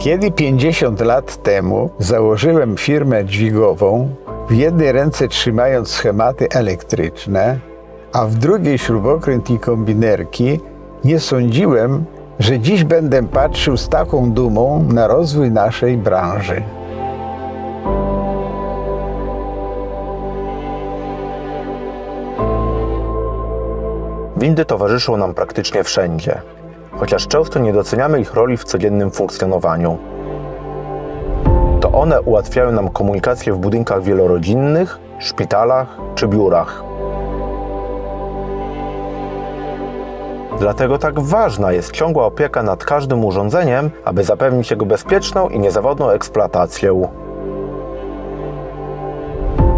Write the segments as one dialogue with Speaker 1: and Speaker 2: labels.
Speaker 1: Kiedy 50 lat temu założyłem firmę dźwigową, w jednej ręce trzymając schematy elektryczne, a w drugiej śrubokręt i kombinerki, nie sądziłem, że dziś będę patrzył z taką dumą na rozwój naszej branży.
Speaker 2: Windy towarzyszą nam praktycznie wszędzie, chociaż często nie doceniamy ich roli w codziennym funkcjonowaniu. To one ułatwiają nam komunikację w budynkach wielorodzinnych, szpitalach czy biurach. Dlatego tak ważna jest ciągła opieka nad każdym urządzeniem, aby zapewnić jego bezpieczną i niezawodną eksploatację.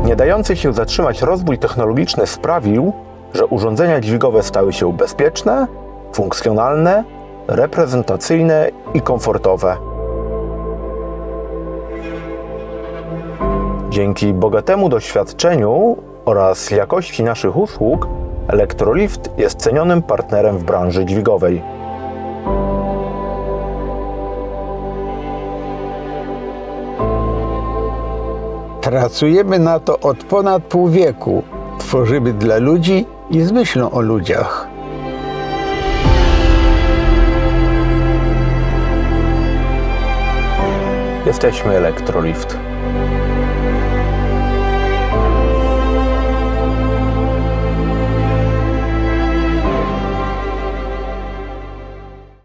Speaker 2: Nie dający się zatrzymać rozwój technologiczny sprawił, że urządzenia dźwigowe stały się bezpieczne, funkcjonalne, reprezentacyjne i komfortowe. Dzięki bogatemu doświadczeniu oraz jakości naszych usług, Electrolift jest cenionym partnerem w branży dźwigowej.
Speaker 1: Pracujemy na to od ponad pół wieku. Tworzymy dla ludzi i z myślą o ludziach.
Speaker 2: Jesteśmy Electrolift.